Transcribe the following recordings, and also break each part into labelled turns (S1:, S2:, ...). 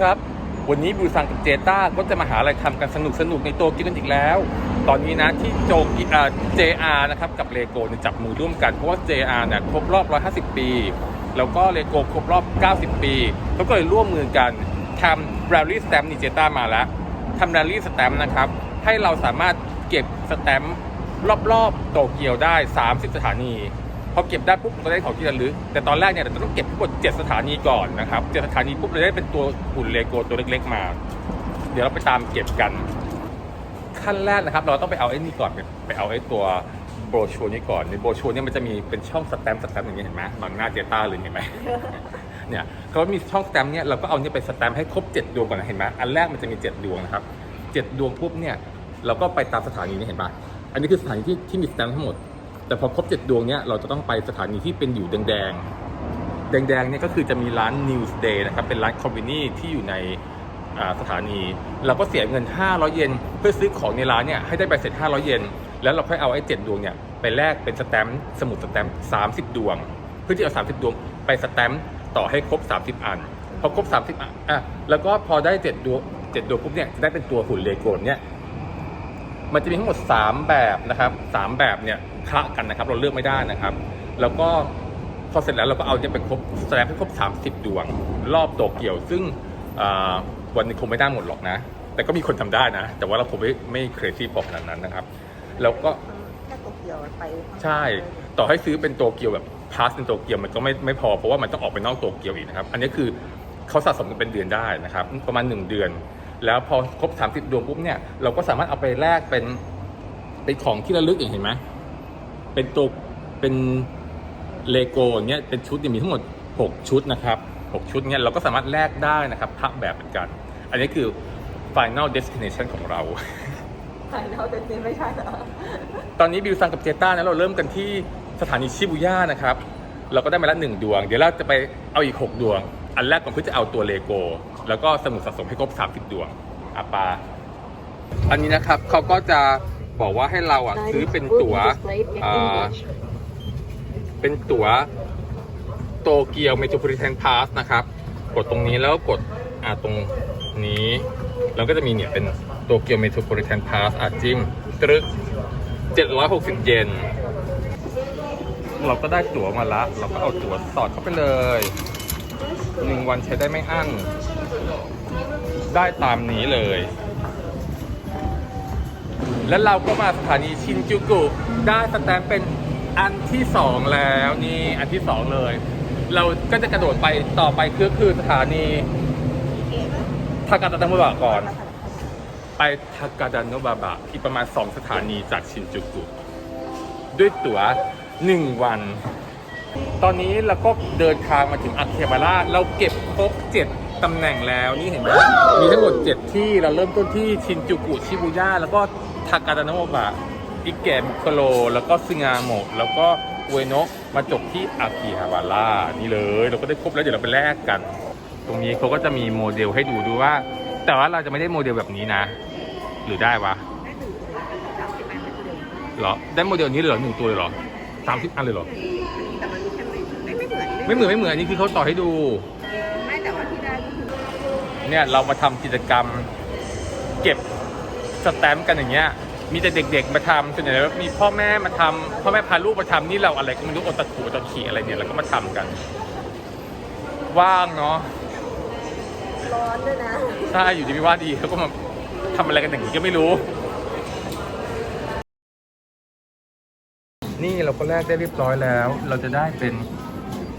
S1: ครับ วันนี้บูซังกับเจต้าก็จะมาหาอะไรทำกันสนุกสนุกในโตเกียวกันอีกแล้ว ตอนนี้นะที่โจกิอ่า JR นะครับกับเลโก้เนี่ยจับมือร่วมกัน เพราะว่า JR เนี่ยครบรอบ 150 ปี แล้วก็เลโก้ครบรอบ 90 ปีเขาก็เลยร่วมมือกันทำแรลลี่สแตมป์นี่เจต้ามาแล้วทำแรลลี่สแตมป์นะครับให้เราสามารถเก็บสแตมป์รอบๆโตเกียวได้ 30 สถานี พอเก็บได้ปุ๊บเราได้ของที่ระลึกแต่ตอนแรกเนี่ยเราจะต้องเก็บทั้งหมด7สถานีก่อนนะครับ7สถานีปุ๊บเราได้เป็นตัวหุ่นเลโก้ตัวเล็กๆมา เดี๋ยวเราไปตามเก็บกัน ขั้นแรกนะครับ เราต้องไปเอาไอ้นี่ก่อนไปเอาไอ้ตัวโบรชัวร์นี้ก่อนในโบรชัวร์นี่มันจะมีเป็นช่องสแตมป์สแตมป์อย่างนี้เห็นไหมบางหน้าเจต้าเลยเห็นไหมเนี่ยเขามีช่องสแตมป์เนี่ยเราก็เอาเนี่ยไปสแตมป์ให้ครบ7ดวงก่อนนะเห็นไหมอันแรกมันจะมี 7 ดวงนะครับ7ดวงปุ๊บเนี่ยเราก็ไปตามสถานีนี้เห็นปะอันนี้คือสถานีที่ที่มีสแตมป์ทั้งหมด แต่พอครบ7ดวงเนี่ยเราจะต้องไปสถานีที่เป็นอยู่แดงๆแดงๆเนี่ยก็คือจะมีร้าน Newsday นะครับ เป็นร้านคอมบินี่ที่อยู่ในสถานี เราก็เสียเงิน 500 เยนเพื่อซื้อของในร้านเนี่ยให้ได้ใบเสร็จ 500 เยนแล้วเราค่อยเอาไอ้7ดวงเนี่ยไปแลกเป็นสแตมป์สมุดสแตมป์30ดวง เพื่อที่เอา30ดวงไปสแตมป์ต่อให้ครบ30อันพอครบ30อันอะแล้วก็พอได้7ดวง7ดวงปุ๊บเนี่ยจะได้เป็นตัวหุ่นเลโกนเนี่ยมันจะมีทั้งหมด3แบบนะครับ3แบบเนี่ย คละกันนะครับ เราเลือกไม่ได้นะครับ แล้วก็พอเสร็จแล้วเราก็เอาเนี่ยไปครบแสดงให้ครบ 30 ดวง รอบโตเกียว ซึ่งอ่าวันหนึงคงไม่ได้หมดหรอกนะ แต่ก็มีคนทำได้นะ แต่ว่าเราคงไม่ไม่เครซี่พอขนาดนั้นนะครับ แล้วก็
S2: แค่โตเกียวไป
S1: ใช่ ต่อให้ซื้อเป็นโตเกียวแบบพาสเป็นโตเกียวมันก็ไม่ไม่พอเพราะว่ามันต้องออกไปนอกโตเกียวอีกนะครับ อันนี้คือเขาสะสมกันเป็นเดือนได้นะครับ ประมาณ 1 เดือน แล้วพอครบ 30 ดวงปุ๊บเนี่ยเราก็สามารถเอาไปแลกเป็นเป็นของที่ระลึกอย่างเห็นไหม เป็นตัวเป็นเลโก้อย่างเงี้ยเป็นชุดเนี่ยมีทั้งหมด 6 ชุดนะครับ 6 ชุดเนี่ยเราก็สามารถแลกได้นะครับพักแบบเหมือนกัน อันนี้คือ final destination ของเรา
S2: ใช่เราแต่จริงไม่ใช่เหรอ
S1: ตอนนี้บิวซังกับเจต้านะเราเริ่มกันที่สถานีชิบูย่านะครับ เราก็ได้มาแล้วหนึ่งดวง เดี๋ยวเราจะไปเอาอีก 6 ดวง อันแรกก่อนเพื่อจะเอาตัวเลโก้แล้วก็สมุดสะสมให้ครบ 30 ดวงอาปา อันนี้นะครับเขาก็จะ บอกว่าให้เราอะซื้อเป็นตั๋วอ่าเป็นตั๋วโตเกียวเมโทรโพลิแทนพาสนะครับ กดตรงนี้แล้วก็กดอ่าตรงนี้แล้วก็จะมีเนี่ยเป็นโตเกียวเมโทรโพลิแทนพาสอะจิ้มตรึก760 เยนเราก็ได้ตั๋วมาละ เราก็เอาตั๋วสอดเข้าไปเลยหนึ่งวันใช้ได้ไม่อั้น ได้ตามนี้เลย แล้วเราก็มาสถานีชินจูกุ ได้สแตมป์เป็นอันที่สองแล้วนี่อันที่สองเลย เราก็จะกระโดดไปต่อไปคือคือสถานีทากาตะตังบะก่อน ไปทากาดานโนบาบะอีกประมาณ2สถานีจากชินจูกุ ด้วยตั๋ว1วัน ตอนนี้เราก็เดินทางมาถึงอาเคบาร่าเราเก็บครบ7ตำแหน่งแล้วนี่เห็นไหมมีทั้งหมด 7 ที่เราเริ่มต้นที่ชินจูกุชิบูย่าแล้วก็ ทากาดานโนบะอิเกะบุคโล แล้วก็ซึงาโมะแล้วก็อุเอโนะมาจบที่อากิฮาบาร่านี่เลย เราก็ได้ครบแล้วเดี๋ยวเราไปแลกกัน ตรงนี้เขาก็จะมีโมเดลให้ดูด้วยว่า แต่ว่าเราจะไม่ได้โมเดลแบบนี้นะ หรือได้วะเหรอได้โมเดลนี้เลยเหรอหนึ่งตัวเลยเหรอสามสิบอันเลยเหรอ
S2: แต่มันมีแค่ไม่ไม่ไม่เหมือน
S1: ไม่เหมือนไม่เหมือนอันนี้คือเขาต่อให้ดู
S2: ไม่แต่ว่าที่ได้ก็คือ
S1: เนี่ยเรามาทำกิจกรรม เก็บ สแตมป์กันอย่างเงี้ยมีแต่เด็ก ๆ มาทำส่วนใหญ่แล้วมีพ่อแม่มาทำพ่อแม่พาลูกมาทำนี่เราอะไรก็ไม่รู้โอตาคุโอตาขีอะไรเนี่ยเราก็มาทำกัน ว่างเนาะ
S2: ร้อนด้วยนะ
S1: ใช่อยู่ดีไม่ว่าดีเขาก็มาทำอะไรกันอย่างนี้ก็ไม่รู้ นี่เราก็แลกได้เรียบร้อยแล้ว เราจะได้เป็น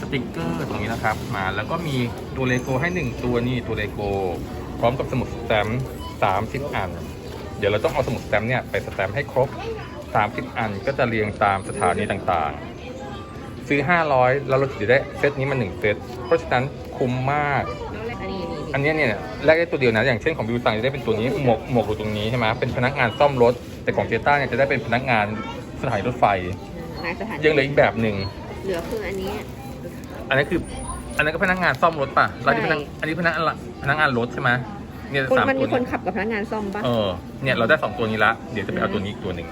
S1: สติกเกอร์ตรงนี้นะครับ มาแล้วก็มีตัวเลโก้ให้หนึ่งตัวนี่ตัวเลโก้พร้อมกับสมุดสแตมป์สามสิบอัน เดี๋ยวเราต้องเอาสมุดสแตมป์เนี่ยไปสแตมป์ให้ครบ 30 อันก็จะเรียงตามสถานีต่างๆ ซื้อ 500 แล้วเราถึงจะได้เซตนี้มา1เซตเพราะฉะนั้นคุ้มมาก
S2: อันนี้นี่
S1: อันเนี้ยเนี่ยแรกได้ตัวเดียวนะอย่างเช่นของบิวซังจะได้เป็นตัวนี้หมวกหมวกอยู่ตรงนี้ใช่ไหมเป็นพนักงานซ่อมรถ แต่ของเจต้าเนี่ยจะได้เป็นพนักงานสถานีรถไฟ
S2: นายสถาน
S1: ยังเหลืออีกแบบหนึ่ง
S2: เหลือคืออันนี้
S1: อันนี้นคือ อันนั้นก็พนักงานซ่อมรถป่ะเราที่พนักอันนี้พนักงานละพนักงานรถใช่ไหม เนี่ย
S2: คน
S1: สาม
S2: มัน
S1: ตั
S2: มี
S1: ว
S2: คน
S1: นี้
S2: ขับกับพนักงานซ่อมปะ
S1: เออ เนี่ยเราได้สองตัวนี้ละ เดี๋ยวจะไปเอาตัวนี้อีกตัวหนึ่ง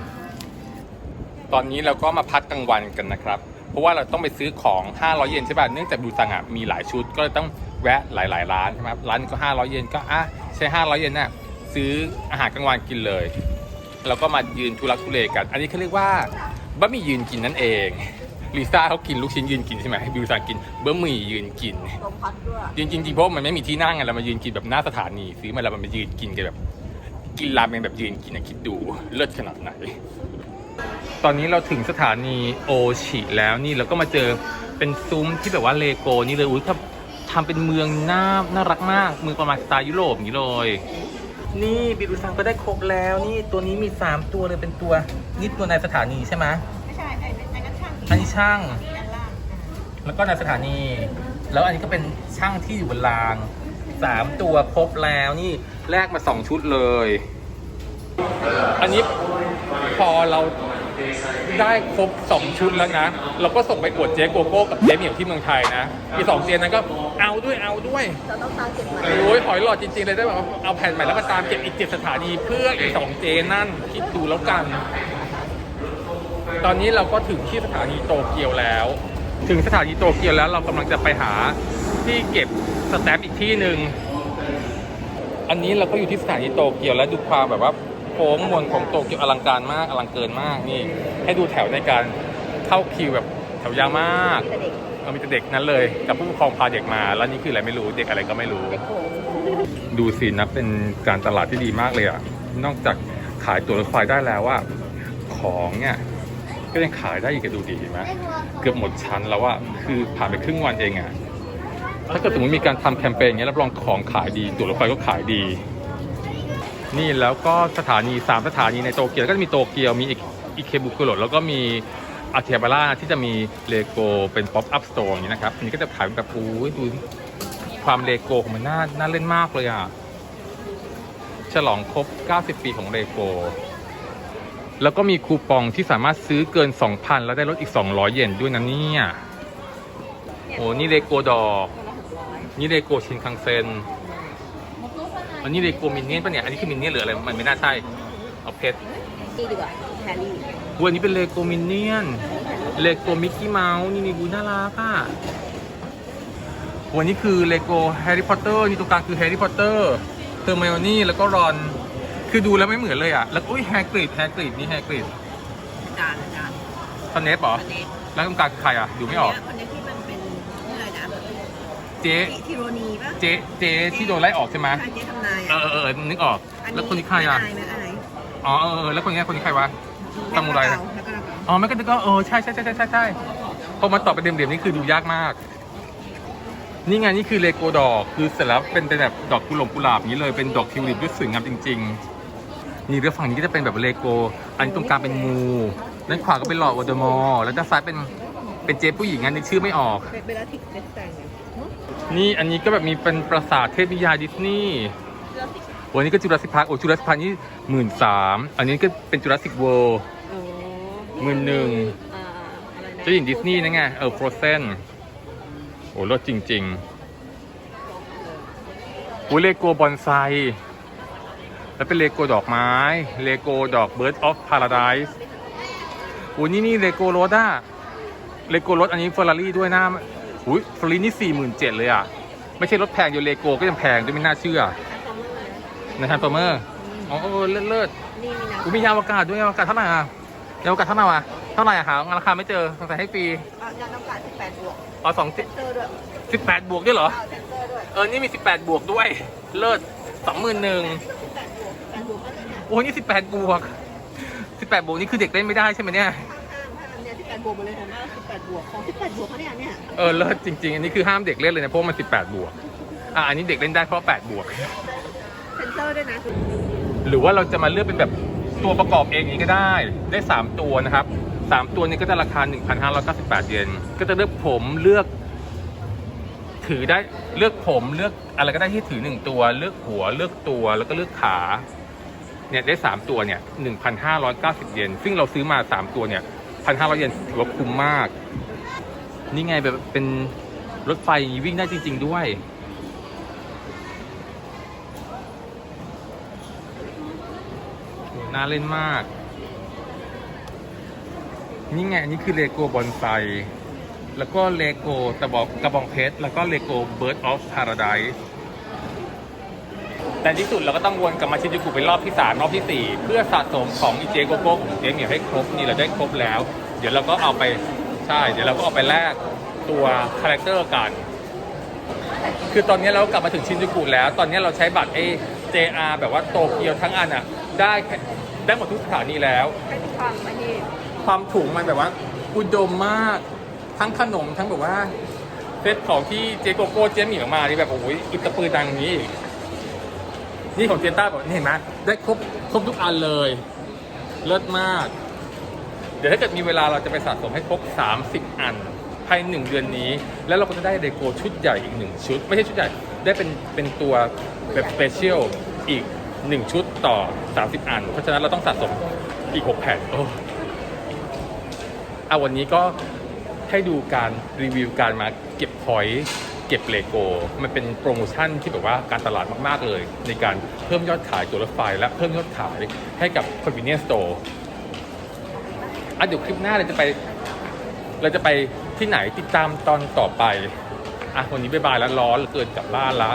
S1: ตอนนี้เราก็มาพักกลางวันกันนะครับ เพราะว่าเราต้องไปซื้อของ 500 เยนใช่ป่ะ เนื่องจากบิวซังอะมีหลายชุด ก็เลยต้องแวะหลาย ๆ ร้านใช่ไหมครับร้านก็ 500 เยนก็อะใช้ 500 เยนน่ะซื้ออาหารกลางวันกินเลย แล้วก็มายืนทุรักทุเลกัน อันนี้เขาเรียกว่าบะหมี่ยืนกินนั่นเอง ลิซ่าเขากินลูกชิ้นยืนกินใช่ไหมบิวซานกินบะหมี่ยืนกิน
S2: ลมพัดด้วย
S1: จริงๆจริงๆเพราะมันไม่มีที่นั่งไงเรามายืนกินแบบหน้าสถานีซื้อมาแล้วมันมายืนกินกันแบบ กินรามเมงแบบยืนกินนะคิดดูเลิศขนาดไหน ตอนนี้เราถึงสถานีโอชิแล้วนี่เราก็มาเจอเป็นซุ้มที่แบบว่าเลโก้นี่เลยอุ้ยทำทำเป็นเมืองน่าน่ารักมากเมืองประมาณสไตล์ยุโรปอย่างนี้เลย นี่บิรุซังก็ได้ครบแล้วนี่ตัวนี้มี 3 ตัวเลยเป็นตัวนี่ตัวในสถานีใช่ไหม
S2: ไม่ใช่ไอ้ไอ้นั่นช่าง
S1: อันนี้ช่าง
S2: ด้านล่าง
S1: แล้วก็ในสถานี แล้วอันนี้ก็เป็นช่างที่อยู่บนรางสามตัวครบแล้วนี่แลกมาสองชุดเลย อันนี้พอเราได้ครบสองชุดแล้วนะ เราก็ส่งไปอวดเจ๊โกโก้กับเจ๊เหมียวที่เมืองไทยนะอีสองเจ๊นั้นก็เอาด้วยเอาด้วย
S2: เราต้องตามเก็บไว้
S1: โอ้ยหอยหลอดจริงๆเลยได้แบบว่าเอาแผ่นใหม่แล้วมาตามเก็บอีกเจ็ดสถานีเพื่ออีกสองเจนั่นคิดดูแล้วกัน ตอนนี้เราก็ถึงที่สถานีโตเกียวแล้ว ถึงสถานีโตเกียวแล้วเรากำลังจะไปหาที่เก็บสแตมป์อีกที่หนึ่งอันนี้เราก็อยู่ที่สถานีโตเกียวแล้วดูความแบบว่าโค้งมนของโตเกียวอลังการมากอลังเกินมากนี่ ให้ดูแถวในการเข้าคิวแบบแถวยาวมาก
S2: เรา
S1: มีแต่เด็กนั้นเลยกับผู้ปกครองพาเด็กมา แล้วนี่คืออะไรไม่รู้เด็กอะไรก็ไม่รู้
S2: ดู
S1: สินะเป็นการตลาดที่ดีมากเลยอะนอกจากขายตั๋วรถไฟได้แล้วว่าของเนี่ย ก็ยังขายได้อีกดูดีเห็นไหมเกือบหมดชั้นแล้วว่าคือผ่านไปครึ่งวันเองอะถ้าเกิดสมมติมีการทำแคมเปญอย่างเงี้ยรับรองของขายดีตั๋วรถไฟก็ขายดี นี่แล้วก็สถานีสามสถานีในโตเกียวก็จะมีโตเกียวมีอิเคบุกุโรแล้วก็มีอาเทียบาร่าที่จะมีเลโกเป็นป๊อปอัพสโตร์อย่างนี้นะครับอันนี้ก็จะขายแบบอู้ยดูความเลโก้ของมันน่าน่าเล่นมากเลยอะฉลองครบ 90 ปีของเลโก้ แล้วก็มีคูปองที่สามารถซื้อเกิน 2,000 แล้วได้ลดอีก 200 เยนด้วยนะเนี่ยโอ้นี่เลโก้ดอก
S2: คนละหกร้อย
S1: นี่เลโก้ชินคังเซ็นอันนี้เลโก้มินเนี่ยนปะเนี่ย อันนี้คือมินเนี่ยนหรืออะไร มันไม่น่าใช่ เอาเพชร
S2: นี่ดีกว่าแฮร์รี่
S1: อุ๊ยอันนี้เป็นเลโก้มินเนี่ยนเลโก้มิกกี้เมาส์นี่นี่ดูน่ารักอะวันนี้คือเลโก้แฮร์รี่พอตเตอร์นี่ตรงกลางคือแฮร์รี่พอตเตอร์เทอร์ไมโอนี่แล้วก็รอน คือดูแล้วไม่เหมือนเลยอะ แล้วก็อุ้ยแฮกริดแฮกริดนี่แฮกริด
S2: อาจารย์อาจารย์
S1: สเนปเหรอ
S2: อันนี้
S1: แล้วตรงกลางคือใครอะ ดูไม่ออก
S2: คนนี้ที่มันเป็นอะไรนะ
S1: เจ๊
S2: ทิโรนีป่ะ
S1: เจ๊เจ๊ที่โดนไล่ออกใช่ไหม
S2: ใช่เจ๊ทำนาย
S1: เอ
S2: อะ
S1: อเออเออนึกออก แล้วคนนี้ใครอะ
S2: ไม่อายไม่อาย
S1: อ๋อเออเออแล้วคนนี้คนนี้ใครวะ ซามูไรนะ
S2: แล้วก็เราก็
S1: อ๋อไม่ก็ก็เออใช่ใช่ใช่ใช่ใช่ใช่พอมาตอบเป็นเดี่ยมๆนี่คือดูยากมาก นี่ไงนี่คือเลโกดอก คือเสร็จแล้วเป็นเป็นแบบดอกกุหลาบกุหลาบอย่างนี้เลยเป็นดอกทิวลิปด้วยสวยงามจริง ๆ นี่เรื่องฝั่งนี้ก็จะเป็นแบบเลโกอันนี้ตรงกลางเป็นงูด้านขวาก็เป็นหลอดวอเดอมอร์แล้วด้านซ้ายเป็นเป็นเจ๊ผู้หญิงอันนี้ชื่อไม่ออก
S2: เบลลาทิกเบสแตงเนี่ย
S1: นี่อันนี้ก็แบบมีเป็นปราสาทเทพนิยายดิสนีย์วันนี้ก็จุลศิษย์พาร์คโอ้จุลศิษย์พาร์คนี่หมื่นสามอันนี้ก็เป็นจุลศิษย์เวิลด์
S2: โอ้
S1: หมื่นหนึ่ง
S2: อ่าอะไรนะ
S1: เจ้าหญิงดิสนีย์นั่นไงเออฟรอเซนโอ้รถจริงๆโอ้เลโก้บอนไซ แล้วเป็นเลโก้ดอกไม้ เลโก้ดอก Bird of Paradise โอ้นี่นี่เลโก้รถอะเลโก้รถอันนี้เฟอร์รารี่ด้วยหน้าอุ้ยเฟอร์รารี่นี่สี่หมื่นเจ็ดเลยอะไม่ใช่รถแพงเดียวเลโก้ก็ยังแพงด้วยไม่น่าเชื่อในทันฟอร์เมอร์อ๋อเออเลิศเลิศ
S2: นี่มีน้ำ
S1: กูมียานอวกาศด้วยยานอวกาศเท่าไหร่อะยานอวกาศเท่าไหร่อะเท่าไหร่อะหาราคาไม่เจอสงสัยให้ฟรี
S2: อะยาน้ำกาดสิบแปดบวก
S1: อ๋อสอง
S2: เซนเซอร์ด้วย
S1: สิบแปดบวกด้วยเหรอ
S2: เอาเซนเซอร์ด้วย
S1: เออนี่มีสิบแปดบวกด้วย เลิศสองหมื่นหนึ่ง โอ้ยนี่สิบแปดบวกสิบแปดบวกนี่คือเด็กเล่นไม่ได้ใช่ไหมเนี่ย
S2: ห้ามห้ามเนี่ยสิบแปดบวกไปเลยเห็นไหมสิบแปดบวกของสิบแปดบวกเขาเนี่ยเนี่ย
S1: เออเลิศจริงๆ อันนี้คือห้ามเด็กเล่นเลยนะเพราะว่ามันสิบแปดบวก อะอันนี้เด็กเล่นได้เพราะแปดบวก
S2: เซนเซอร์ด้วยนะ
S1: หรือว่าเราจะมาเลือกเป็นแบบตัวประกอบเองอย่างนี้ก็ได้ได้ 3 ตัวนะครับ 3 ตัวนี้ก็จะราคา 1,598 เยนก็จะเลือกผมเลือก ถือได้เลือกผมเลือกอะไรก็ได้ที่ถือ 1 ตัว เลือกหัวเลือกตัวแล้วก็เลือกขา เนี่ยได้ 3 ตัวเนี่ย1,590 เยน ซึ่งเราซื้อมา 3 ตัวเนี่ย 1,500 เยนถือว่าคุ้มมาก นี่ไงแบบเป็นรถไฟวิ่งได้จริง ๆ ด้วย น่าเล่นมาก นี่ไงนนี้คือเลโก้บอนไซ แล้วก็เลโก้ตะบอกกระบองเพชร แล้วก็เลโก้ Bird of Paradise แต่ที่สุดเราก็ต้องวนกลับมาชินจูกุเป็นรอบที่สามรอบที่สี่เพื่อสะสมของอีเจโกโก้ของเจเหมียวให้ครบนี่เราได้ครบแล้ว เดี๋ยวเราก็เอาไปใช่ เดี๋ยวเราก็เอาไปแลกตัวคาแรคเตอร์กัน คือตอนนี้เรากลับมาถึงชินจูกุแล้ว ตอนนี้เราใช้บัตร A JR แบบว่าโตเกียวทั้งอันอะได้ได้หมดทุกสถานีแล้ว
S2: ความอันนี้
S1: ความถุงมันแบบว่าอุดมมากทั้งขนมทั้งแบบว่าเซตของที่เจโกโก้เจหมี่ออกมานี่แบบโอ้ยอิตาปือดังอย่างนี้อีก นี่ของเจต้าบอกนี่เห็นไหมได้ครบครบทุกอันเลย เลิศมาก เดี๋ยวถ้าเกิดมีเวลาเราจะไปสะสมให้ครบ 30 อัน ภายในหนึ่งเดือนนี้ แล้วเราก็จะได้เดโกชุดใหญ่อีกหนึ่งชุด ไม่ใช่ชุดใหญ่ ได้เป็นเป็นตัวแบบสเปเชียลอีกหนึ่งชุดต่อ 30 อัน เพราะฉะนั้นเราต้องสะสมอีก 6 แผ่นโอ้เอาวันนี้ก็ให้ดูการรีวิวการมาเก็บพอยต์ เก็บเลโก้มันเป็นโปรโมชั่นที่แบบว่าการตลาดมากๆเลย ในการเพิ่มยอดขายตัวรถไฟ และเพิ่มยอดขายให้กับ convenience store อะเดี๋ยวคลิปหน้าเราจะไป เราจะไปที่ไหนติดตามตอนต่อไปอะวันนี้บ๊ายบายแล้วร้อนเกินกลับบ้านละ